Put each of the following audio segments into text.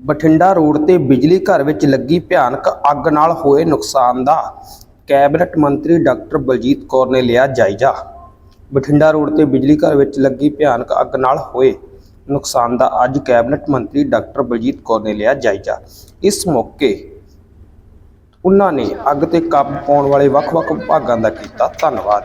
Bathinda road ਤੇ ਬਿਜਲੀ ਘਰ ਵਿੱਚ ਲੱਗੀ ਭਿਆਨਕ ਅੱਗ ਨਾਲ ਹੋਏ ਨੁਕਸਾਨ ਦਾ ਕੈਬਨਿਟ ਮੰਤਰੀ ਡਾਕਟਰ ਬਲਜੀਤ ਕੌਰ ਨੇ ਲਿਆ ਜਾਇਜ਼ਾ। ਬਠਿੰਡਾ ਰੋਡ ਤੇ ਬਿਜਲੀ ਘਰ ਵਿੱਚ ਲੱਗੀ ਭਿਆਨਕ ਅੱਗ ਨਾਲ ਹੋਏ ਨੁਕਸਾਨ ਦਾ ਅੱਜ ਕੈਬਨਿਟ ਮੰਤਰੀ ਡਾਕਟਰ ਬਲਜੀਤ ਕੌਰ ਨੇ ਲਿਆ ਜਾਇਜ਼ਾ। ਇਸ ਮੌਕੇ ਉਹਨਾਂ ਨੇ ਅੱਗ ਤੇ ਕਾਬੂ ਪਾਉਣ ਵਾਲੇ ਵੱਖ-ਵੱਖ ਵਿਭਾਗਾਂ ਦਾ ਕੀਤਾ ਧੰਨਵਾਦ।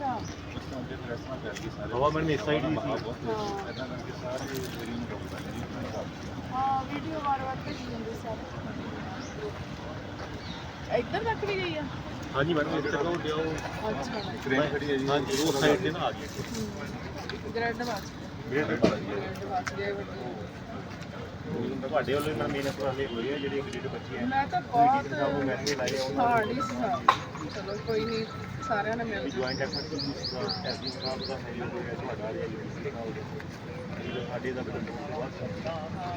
ਅੱਛਾ। ਹਵਾ ਮੈਨੂੰ ਇਸ ਸਾਈਡ ਹੀ ਸੀ। ਹਾਂ। ਵੀਡੀਓ ਵਾਰ ਵਾਰ ਭੇਜੀ ਜਾਂਦੇ ਸਰ। ਇੱਧਰ ਤੱਕ ਵੀ ਗਈ ਆ? ਹਾਂਜੀ ਮੈਡਮ ਇੱਥੇ ਤੋਂ ਦਿਓ ਅੱਛਾ। ਟ੍ਰੇਨ ਖੜੀ ਹੈ ਜੀ ਹਾਂਜੀ ਉਹ ਸਾਈਡ ਤੇ ਨਾ ਆ ਗਈ। ਗ੍ਰੈਂਡ ਬਾਸ ਮੇਰੇ ਤੇ ਪਾ ਗਈ ਗ੍ਰੈਂਡ ਬਾਸ ਗਏ ਤੁਹਾਡੇ ਵੱਲੋਂ ਇਹਨਾਂ ਮੇਨ ਉਪਰਾਲੇ ਹੋਏ ਆ ਜਿਹੜੇ ਇੱਕ ਡੇਢ ਬੱਚੀ ਹੈ। ਮੈਂ ਤਾਂ ਬਹੁਤ ਨੂੰ ਉਹਨਾਂ ਹਾਰਡ ਹੀ ਸੀ ਚਲੋ ਕੋਈ ਨਹੀਂ ਸਾਰਿਆਂ ਨੇ ਮਿਲ ਦੀ ਜੁਆਇੰਟ ਐਫਰਟ ਐਸਡੀ ਸਾਹਿਬ ਦਾ ਸਹਿਯੋਗ ਹੋਇਆ ਤੁਹਾਡਾ ਰਿਹਾ ਜੀ ਸਾਡੇ ਦਾ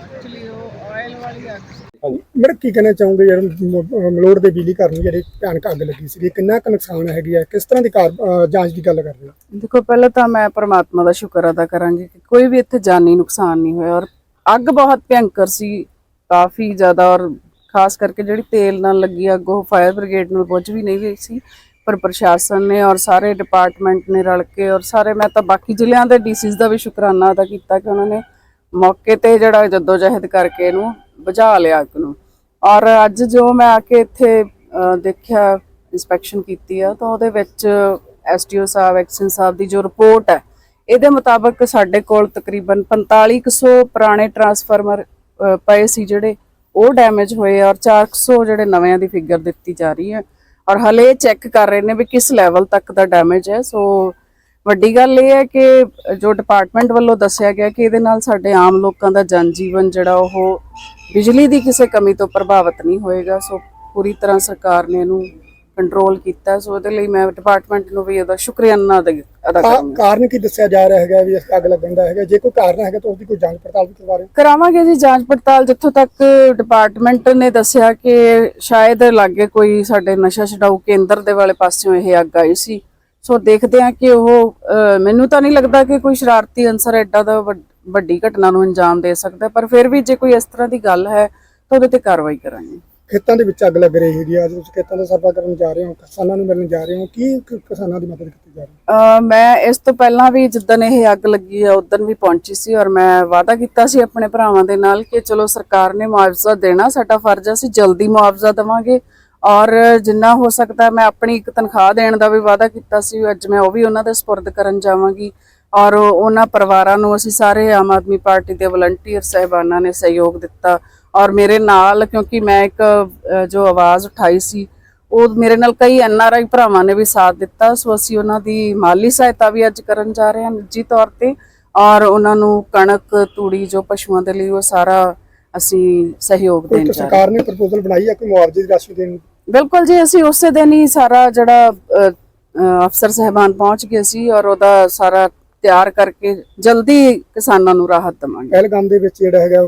ਐਕਚੁਅਲੀ ਉਹ ਆਇਲ ਵਾਲੀ ਅੱਗ ਸੀ ਹਾਂਜੀ ਮੈਡਮ ਕੀ ਕਹਿਣਾ ਚਾਹੋਗੇ ਯਾਰ ਮਲੋੜ ਦੇ ਬਿਜਲੀ ਘਰ ਨੂੰ ਜਿਹੜੀ ਭਿਆਨਕ ਅੱਗ ਲੱਗੀ ਸੀ ਕਿੰਨਾ ਕੁ ਨੁਕਸਾਨ ਹੈਗੀ ਹੈ? ਕਿਸ ਤਰ੍ਹਾਂ ਦੀ ਕਾਰ ਜਾਂਚ ਦੀ ਗੱਲ ਕਰ ਰਹੇ ਹੋ? ਦੇਖੋ ਪਹਿਲਾਂ ਤਾਂ ਮੈਂ ਪਰਮਾਤਮਾ ਦਾ ਸ਼ੁਕਰ ਅਦਾ ਕਰਾਂਗੀ ਕਿ ਕੋਈ ਵੀ ਇੱਥੇ ਜਾਨੀ ਨੁਕਸਾਨ ਨਹੀਂ ਹੋਇਆ ਔਰ ਅੱਗ ਬਹੁਤ ਭਿਅੰਕਰ ਸੀ ਕਾਫੀ ਜ਼ਿਆਦਾ ਔਰ ਖਾਸ ਕਰਕੇ ਜਿਹੜੀ ਤੇਲ ਨਾਲ ਲੱਗੀ ਅੱਗ, ਉਹ ਫਾਇਰ ਬ੍ਰਿਗੇਡ ਨੂੰ ਪੁੱਜ ਵੀ ਨਹੀਂ ਹੋਈ ਸੀ, ਪਰ ਪ੍ਰਸ਼ਾਸਨ ਨੇ ਔਰ ਸਾਰੇ ਡਿਪਾਰਟਮੈਂਟ ਨੇ ਰਲ ਕੇ ਔਰ ਸਾਰੇ, ਮੈਂ ਤਾਂ ਬਾਕੀ ਜ਼ਿਲ੍ਹਿਆਂ ਦੇ ਡੀਸੀਸ ਦਾ ਵੀ ਸ਼ੁਕਰਾਨਾ ਅਦਾ ਕੀਤਾ ਕਿ ਉਹਨਾਂ ਨੇ ਮੌਕੇ ਤੇ ਜਿਹੜਾ ਜੱਦੋ ਜਹਿਦ ਕਰਕੇ ਇਹਨੂੰ ਬੁਝਾ ਲਿਆ ਅੱਗ ਨੂੰ। ਔਰ ਅੱਜ ਜੋ ਮੈਂ ਆ ਕੇ ਇੱਥੇ ਦੇਖਿਆ ਇਨਸਪੈਕਸ਼ਨ ਕੀਤੀ ਆ, ਤਾਂ ਉਹਦੇ ਵਿੱਚ ਐਸਟੀਓ ਸਾਹਿਬ ਐਕਸ਼ਨ ਸਾਹਿਬ ਦੀ ਜੋ ਰਿਪੋਰਟ ਹੈ, ਇਹਦੇ ਮੁਤਾਬਕ ਸਾਡੇ ਕੋਲ ਤਕਰੀਬਨ 4500 ਪੁਰਾਣੇ ਟਰਾਂਸਫਾਰਮਰ ਪਏ ਸੀ ਜਿਹੜੇ ਉਹ ਡੈਮੇਜ ਹੋਏ ਆ ਔਰ 400 ਜਿਹੜੇ ਨਵਿਆਂ ਦੀ ਫਿਗਰ ਦਿੱਤੀ ਜਾ ਰਹੀ ਹੈ। ਔਰ ਹਲੇ ਚੈੱਕ ਕਰ ਰਹੇ ਨੇ ਵੀ ਕਿਸ ਲੈਵਲ ਤੱਕ ਦਾ ਡੈਮੇਜ ਹੈ। ਸੋ ਵੱਡੀ ਗੱਲ ਇਹ ਹੈ ਕਿ ਜੋ ਡਿਪਾਰਟਮੈਂਟ ਵੱਲੋਂ ਦੱਸਿਆ ਗਿਆ ਕਿ ਇਹਦੇ ਨਾਲ ਸਾਡੇ ਆਮ ਲੋਕਾਂ ਦਾ ਜਨ ਜੀਵਨ ਜਿਹੜਾ ਉਹ ਬਿਜਲੀ ਦੀ ਕਿਸੇ ਕਮੀ ਤੋਂ ਪ੍ਰਭਾਵਿਤ ਨਹੀਂ ਹੋਏਗਾ। ਸੋ ਪੂਰੀ ਤਰ੍ਹਾਂ ਸਰਕਾਰ ਨੇ ਇਹਨੂੰ ਕੰਟਰੋਲ ਕੀਤਾ ਸੋ ਉਹਦੇ ਲਈ ਮੈਂ ਡਿਪਾਰਟਮੈਂਟ ਨੂੰ ਵੀ ਇਹਦਾ ਸ਼ੁਕਰੀਆਨਾ ਅਦਾ ਅਦਾ ਕਰਾਂਗੀ। ਕਾਰਨ ਕੀ ਦੱਸਿਆ ਜਾ ਰਿਹਾ ਹੈਗਾ ਵੀ ਇਸ ਅੱਗ ਲੱਗਣ ਦਾ ਹੈਗਾ? ਜੇ ਕੋਈ ਕਾਰਨ ਹੈਗਾ ਤਾਂ ਉਸਦੀ ਕੋਈ ਜਾਂਚ ਪੜਤਾਲ ਵੀ ਕਰਵਾ ਰਹੇ ਕਰਾਵਾਂਗੇ ਜੀ ਜਾਂਚ ਪੜਤਾਲ ਜਿੱਥੋਂ ਤੱਕ ਡਿਪਾਰਟਮੈਂਟ ਨੇ ਦੱਸਿਆ ਕਿ ਸ਼ਾਇਦ ਲਾਗੇ ਕੋਈ ਸਾਡੇ ਨਸ਼ਾ ਛਡਾਊ ਕੇਂਦਰ ਦੇ ਵਾਲੇ ਪਾਸਿਓਂ ਇਹ ਅੱਗ ਆਈ ਸੀ। ਸੋ ਦੇਖਦੇ ਹਾਂ ਕਿ ਉਹ ਮੈਨੂੰ ਤਾਂ ਨਹੀਂ ਲੱਗਦਾ ਕਿ ਕੋਈ ਸ਼ਰਾਰਤੀ ਅਨਸਰ ਐਡਾ ਦਾ ਵੱਡੀ ਘਟਨਾ ਨੂੰ ਅੰਜਾਮ ਦੇ ਸਕਦਾ ਪਰ ਫਿਰ ਵੀ ਜੇ ਕੋਈ ਇਸ ਤਰ੍ਹਾਂ ਦੀ ਗੱਲ ਹੈ ਤਾਂ ਉਹਦੇ ਤੇ ਕਾਰਵਾਈ ਕਰਾਂਗੇ। ਖੇਤਾਂ ਦੇ ਵਿੱਚ ਅੱਗ ਲੱਗ ਰਹੀ ਹੈਗੀ ਆ। ਅੱਜ ਤੁਸੀਂ ਖੇਤਾਂ ਦਾ ਸਰਵਾ ਕਰਨ ਜਾ ਰਹੇ ਹੋ, ਕਿਸਾਨਾਂ ਨੂੰ ਮਿਲਣ ਜਾ ਰਹੇ ਹੋ, ਕੀ ਕ- ਕਿਸਾਨਾਂ ਦੀ ਮਦਦ ਕੀਤੀ ਜਾ ਰਹੀ ਹੈ? ਅਹ ਮੈਂ ਇਸ ਤੋਂ ਪਹਿਲਾਂ ਵੀ ਜਿੱਦਣ ਇਹ ਅੱਗ ਲੱਗੀ ਆ, ਉਦੋਂ ਵੀ ਪਹੁੰਚੀ ਸੀ ਔਰ ਮੈਂ ਵਾਅਦਾ ਕੀਤਾ ਸੀ ਆਪਣੇ ਭਰਾਵਾਂ ਦੇ ਨਾਲ ਕਿ ਚਲੋ ਸਰਕਾਰ ਨੇ ਮੁਆਵਜ਼ਾ ਦੇਣਾ, ਸਾਡਾ ਫਰਜ਼ ਆ, ਅਸੀਂ ਜਲਦੀ ਮੁਆਵਜ਼ਾ ਦੇਵਾਂਗੇ। ਔਰ ਜਿੰਨਾ ਹੋ ਸਕਦਾ ਮੈਂ ਆਪਣੀ ਇੱਕ ਤਨਖਾਹ ਦੇਣ ਦਾ ਵੀ ਵਾਅਦਾ ਕੀਤਾ ਸੀ, ਅੱਜ ਮੈਂ ਉਹ ਵੀ ਉਹਨਾਂ ਦੇ ਸਪੁਰਦ ਕਰਨ ਜਾਵਾਂਗੀ। ਔਰ ਉਹਨਾਂ ਪਰਿਵਾਰਾਂ ਨੂੰ ਅਸੀਂ ਸਾਰੇ ਆਮ ਆਦਮੀ ਪਾਰਟੀ ਦੇ ਵਲੰਟੀਅਰ ਸਹਿਬਾਨਾਂ ਨੇ ਸਹਿਯੋਗ ਦਿੱਤਾ। ਔਰ ਮੇਰੇ ਨਾਲ ਕਿਉਂਕਿ ਮੈਂ ਇੱਕ ਜੋ ਆਵਾਜ਼ ਉਠਾਈ ਸੀ ਉਹ ਮੇਰੇ ਨਾਲ ਕਈ ਆਈ ਭਰਾਵਾਂ ਨੇ ਵੀ ਸਾਥ ਦਿੱਤਾ। ਸੋ ਅਸੀਂ ਉਹਨਾਂ ਦੀ ਮਾਲੀ ਸਹਾਇਤਾ ਵੀ ਅੱਜ ਕਰਨ ਜਾ ਰਹੇ ਹਾਂ ਨਿੱਜੀ ਤੌਰ ਤੇ। ਔਰ ਉਹਨਾਂ ਨੂੰ ਕਣਕ ਤੂੜੀ ਜੋ ਪਸ਼ੂਆਂ ਦੇ ਲਈ ਉਹ ਸਾਰਾ ਅਸੀਂ ਸਹਿਯੋਗ ਦੇਣ ਜਾ ਰਹੇ ਸਰਕਾਰ ਨੇ ਪ੍ਰਪੋਜ਼ਲ ਬਣਾਈ ਹੈ ਕੋਈ ਮੁਆਵਜ਼ੇ ਦੀ ਰਾਸ਼ੀ ਦੇਣ? ਹਾਂ ਬਿਲਕੁਲ ਜੀ ਅਸੀਂ ਉਸੇ ਦਿਨ ਹੀ ਸਾਰਾ ਜਿਹੜਾ ਅਫਸਰ ਸਹਿਬਾਨ ਪਹੁੰਚ ਗਏ ਸੀ ਔਰ ਉਹਦਾ ਸਾਰਾ ਤਿਆਰ ਕਰਕੇ ਜਲਦੀ ਕਿਸਾਨਾਂ ਨੂੰ ਰਾਹਤ ਦੇਵਾਂਗੇ। ਪਹਿਲਗਾਮ ਦੇ ਵਿੱਚ ਜਿਹੜਾ ਹੈਗਾ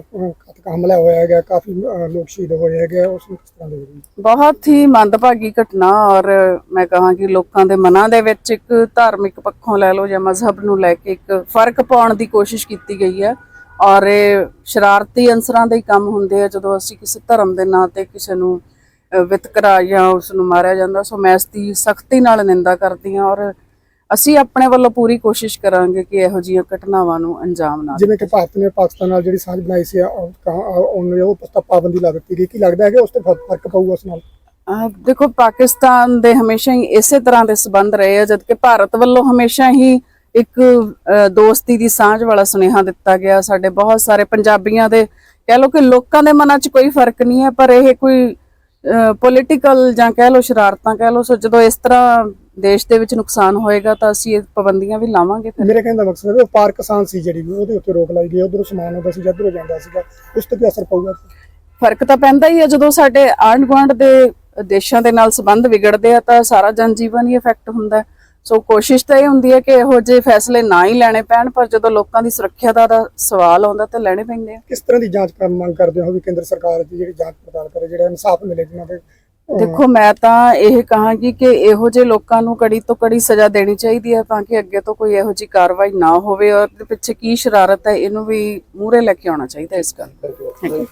ਹਮਲਾ ਹੋਇਆ ਹੈਗਾ ਕਾਫੀ ਅ, ਲੋਕ ਸ਼ਹੀਦ ਹੋਏ ਹੈਗੇ ਉਸ ਨੂੰ ਕਿਸ ਤਰ੍ਹਾਂ ਦੇ ਹੋ? ਬਹੁਤ ਹੀ ਮੰਦਭਾਗੀ ਘਟਨਾ ਔਰ ਮੈਂ ਕਹਾਂ ਕਿ ਲੋਕਾਂ ਦੇ ਮਨਾਂ ਦੇ ਵਿੱਚ ਇੱਕ ਧਾਰਮਿਕ ਪੱਖੋਂ ਲੈ ਲਓ ਜਾਂ ਮਜ਼ਹਬ ਨੂੰ ਲੈ ਕੇ ਇੱਕ ਫ਼ਰਕ ਪਾਉਣ ਦੀ ਕੋਸ਼ਿਸ਼ ਕੀਤੀ ਗਈ ਹੈ ਔਰ ਇਹ ਸ਼ਰਾਰਤੀ ਅੰਸਰਾਂ ਦੇ ਹੀ ਕੰਮ ਹੁੰਦੇ ਆ ਜਦੋਂ ਅਸੀਂ ਕਿਸੇ ਧਰਮ ਦੇ ਨਾਂ ਤੇ ਕਿਸੇ ਨੂੰ ਅਹ, ਵਿਤਕਰਾ ਜਾਂ ਉਸ ਨੂੰ ਮਾਰਿਆ ਜਾਂਦਾ ਸੋ ਮੈਂ ਇਸ ਦੀ ਸਖਤੀ ਨਾਲ ਨਿੰਦਾ ਕਰਦੀ ਹਾਂ ਔਰ ਅਸੀਂ ਆਪਣੇ ਵੱਲੋਂ ਪੂਰੀ ਕੋਸ਼ਿਸ਼ ਕਰਾਂਗੇ ਕਿ ਇਹੋ ਜਿਹੀਆਂ ਘਟਨਾਵਾਂ ਨੂੰ ਅੰਜਾਮ ਨਾ ਜਿਵੇਂ ਕਿ ਭਾਰਤ ਨੇ ਪਾਕਿਸਤਾਨ ਨਾਲ ਜਿਹੜੀ ਸਾਂਝ ਬਣਾਈ ਸੀ ਉਹਨੇ ਉਹ ਪਤਾ ਪਾਬੰਦੀ ਲਾ ਦਿੱਤੀ ਗਈ। ਕੀ ਲੱਗਦਾ ਹੈ ਕਿ ਉਸ ਤੇ ਫ਼ਰਕ ਪਊਗਾ ਉਸ ਨਾਲ? ਦੇਖੋ ਪਾਕਿਸਤਾਨ ਦੇ ਹਮੇਸ਼ਾ ਹੀ ਇਸੇ ਤਰ੍ਹਾਂ ਦੇ ਸਬੰਧ ਰਹੇ ਆ ਜਦਕਿ ਭਾਰਤ ਵੱਲੋਂ ਹਮੇਸ਼ਾ ਹੀ ਇੱਕ ਦੋਸਤੀ ਦੀ ਸਾਂਝ ਵਾਲਾ ਸੁਨੇਹਾ ਦਿੱਤਾ ਗਿਆ। ਸਾਡੇ ਬਹੁਤ ਸਾਰੇ ਪੰਜਾਬੀਆਂ ਦੇ ਕਹਿ ਲਓ ਕਿ ਲੋਕਾਂ ਦੇ ਮਨਾਂ 'ਚ ਕੋਈ ਫ਼ਰਕ ਨਹੀਂ ਹੈ ਪਰ ਇਹ ਕੋਈ ਪੋਲੀਟੀਕਲ ਜਾਂ ਕਹਿ ਲਓ ਸ਼ਰਾਰਤਾਂ ਕਹਿ ਸੋ ਜਦੋਂ ਇਸ ਤਰ੍ਹਾਂ ਦੇਸ਼ ਦੇ ਵਿੱਚ ਨੁਕਸਾਨ ਹੋਏਗਾ ਤਾਂ ਅਸੀਂ ਇਹ ਪਾਬੰਦੀਆਂ ਵੀ ਲਾਵਾਂਗੇ ਫਿਰ। ਮੇਰੇ ਕਹਿਣ ਦਾ ਮਕਸਦ ਹੈ ਵੀ ਵਪਾਰ ਕਿਸਾਨ ਸੀ ਜਿਹੜੀ ਵੀ ਉਹਦੇ ਉੱਤੇ ਰੋਕ ਲਾਈ ਗਈ ਉਧਰੋਂ ਸਮਾਨ ਆਉਂਦਾ ਸੀ ਇੱਧਰੋਂ ਜਾਂਦਾ ਸੀਗਾ ਉਸ ਤੇ ਵੀ ਅਸਰ ਪਊਗਾ। ਫ਼ਰਕ ਤਾਂ ਪੈਂਦਾ ਹੀ ਹੈ ਜਦੋਂ ਸਾਡੇ ਆਂਢ ਗੁਆਂਢ ਦੇ ਦੇਸ਼ਾਂ ਦੇ ਨਾਲ ਸੰਬੰਧ ਵਿਗੜਦੇ ਆ ਤਾਂ ਸਾਰਾ ਜਨਜੀਵਨ ਹੀ ਇਫੈਕਟ ਹੁੰਦਾ। ਸੋ ਕੋਸ਼ਿਸ਼ ਤਾਂ ਇਹ ਹੁੰਦੀ ਹੈ ਕਿ ਇਹੋ ਜਿਹੇ ਫੈਸਲੇ ਨਾ ਹੀ ਲੈਣੇ ਪੈਣ ਪਰ ਜਦੋਂ ਲੋਕਾਂ ਦੀ ਸੁਰੱਖਿਆ ਦਾ ਸਵਾਲ ਆਉਂਦਾ ਤਾਂ ਲੈਣੇ ਪੈਂਦੇ ਆ। ਕਿਸ ਤਰ੍ਹਾਂ ਦੀ ਜਾਂਚ ਕਰਨ ਮੰਗ ਕਰਦੇ ਹੋ ਵੀ ਕੇਂਦਰ ਸਰਕਾਰ ਦੀ ਜਿਹੜੀ ਜਾਂਚ ਪੜਤਾਲ ਕਰੇ ਜਿਹੜਾ ਇਨਸਾਫ ਮਿਲੇ ਜਿਨ੍ਹਾਂ ਦੇ ਦੇਖੋ ਮੈਂ ਤਾਂ ਇਹ ਕਹਾਂਗੀ ਕਿ ਇਹੋ ਜਿਹੇ ਲੋਕਾਂ ਨੂੰ ਕੜੀ ਤੋਂ ਕੜੀ ਸਜ਼ਾ ਦੇਣੀ ਚਾਹੀਦੀ ਹੈ ਤਾਂ ਕਿ ਅੱਗੇ ਤੋਂ ਕੋਈ ਇਹੋ ਜਿਹੀ ਕਾਰਵਾਈ ਨਾ ਹੋਵੇ ਔਰ ਪਿੱਛੇ ਕੀ ਸ਼ਰਾਰਤ ਹੈ ਇਹਨੂੰ ਵੀ ਮੂਹਰੇ ਲੈ ਕੇ ਆਉਣਾ ਚਾਹੀਦਾ ਇਸ ਗੱਲ